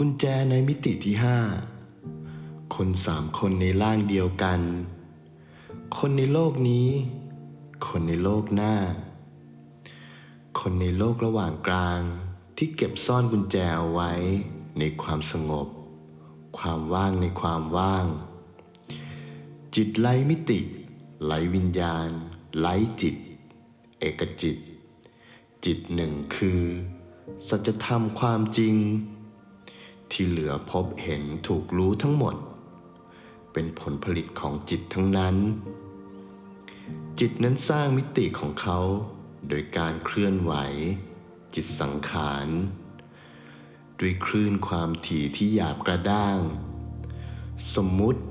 กุญแจในมิติที่ห้าคนสามคนในร่างเดียวกัน คนในโลกนี้ คนในโลกหน้า คนในโลกระหว่างกลางที่เก็บซ่อนกุญแจเอาไว้ในความสงบ ความว่างในความว่าง จิตไร้มิติ ไร้วิญญาณ ไร้จิต เอกจิต จิตหนึ่งคือ สัจธรรมความจริง ที่เหลือพบเห็นถูกรู้ทั้งหมด เป็นผลผลิตของจิตทั้งนั้น จิตนั้นสร้างมิติของเขา โดยการเคลื่อนไหว จิตสังขาร ด้วยคลื่นความถี่ที่หยาบกระด้าง สมมุติ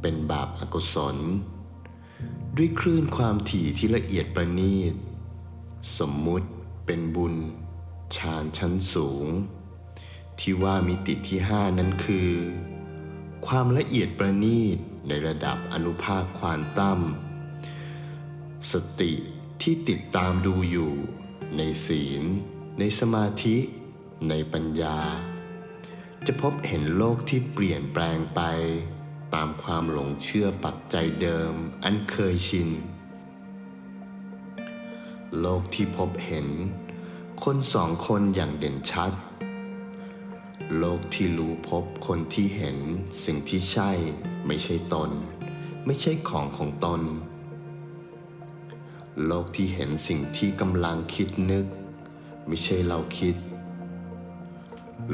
เป็นบาปอากุศล ด้วยคลื่นความถี่ที่ละเอียดประณีต สมมุติเป็นบุญฌานชั้นสูง ที่ว่ามิติที่ห้านั้นคือ ความละเอียดประณีตในระดับอนุภาคควานตัมสติที่ติดตามดูอยู่ ในศีล ในสมาธิ ในปัญญา จะพบเห็นโลกที่เปลี่ยนแปลงไป ตามความหลงเชื่อปัจจัยเดิมอันเคยชิน โลกที่พบเห็น คนสองคนอย่างเด่นชัด โลกที่รู้พบคนที่เห็นสิ่งที่ใช่ ไม่ใช่ตน ไม่ใช่ของของตน โลกที่เห็นสิ่งที่กำลังคิดนึก ไม่ใช่เราคิด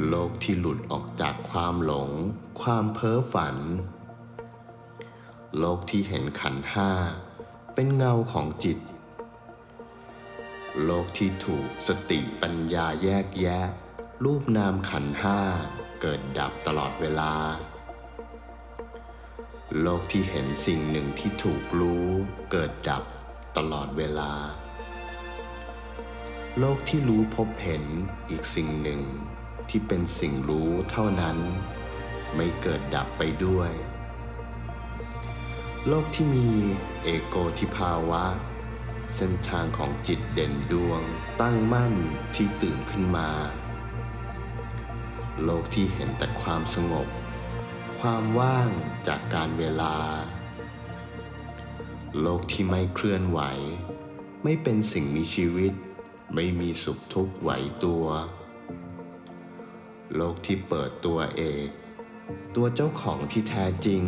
โลกที่หลุดออกจากความหลง ความเพ้อฝัน โลกที่เห็นขันห้า เป็นเงาของจิต โลกที่ถูกสติปัญญาแยกแยะ รูปนามขันห้าเกิดดับตลอดเวลา โลกที่เห็นสิ่งหนึ่งที่ถูกรู้เกิดดับตลอดเวลา โลกที่รู้พบเห็นอีกสิ่งหนึ่งที่เป็นสิ่งรู้เท่านั้น ไม่เกิดดับไปด้วย โลกที่มีเอโกทิภาวะ เส้นทางของจิตเด่นดวงตั้งมั่นที่ตื่นขึ้นมา โลกที่เห็นแต่ความสงบ ความว่างจากการเวลา โลกที่ไม่เคลื่อนไหว ไม่เป็นสิ่งมีชีวิต ไม่มีสุขทุกข์ไหวตัว โลกที่เปิดตัวเอกตัวเจ้าของที่แท้จริง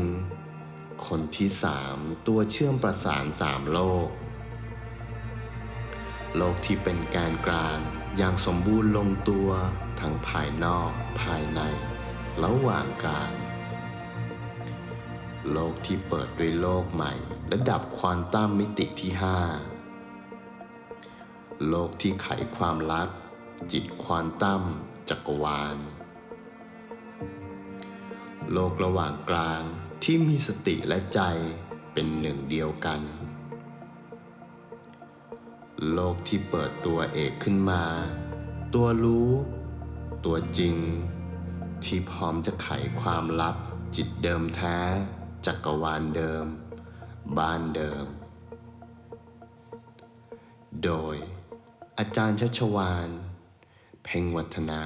คนที่สามตัวเชื่อมประสานสามโลก โลกที่เป็นการกลาง อย่างสมบูรณ์ลงตัวทั้งภายนอกภายใน ระหว่างกลาง โลกที่เปิดด้วยโลกใหม่ ระดับควอนตัมมิติที่ห้าโลกที่ไขความลับจิตควอนตัมจักรวาล โลกระหว่างกลางที่มีสติและใจเป็นหนึ่งเดียวกัน โลกที่เปิดตัวเอกขึ้นมา ตัวรู้ ตัวจริง ที่พร้อมจะไขความลับ จิตเดิมแท้ จักรวาลเดิม บ้านเดิม โดย อาจารย์ชัชวาน เพ่งวัฒนะ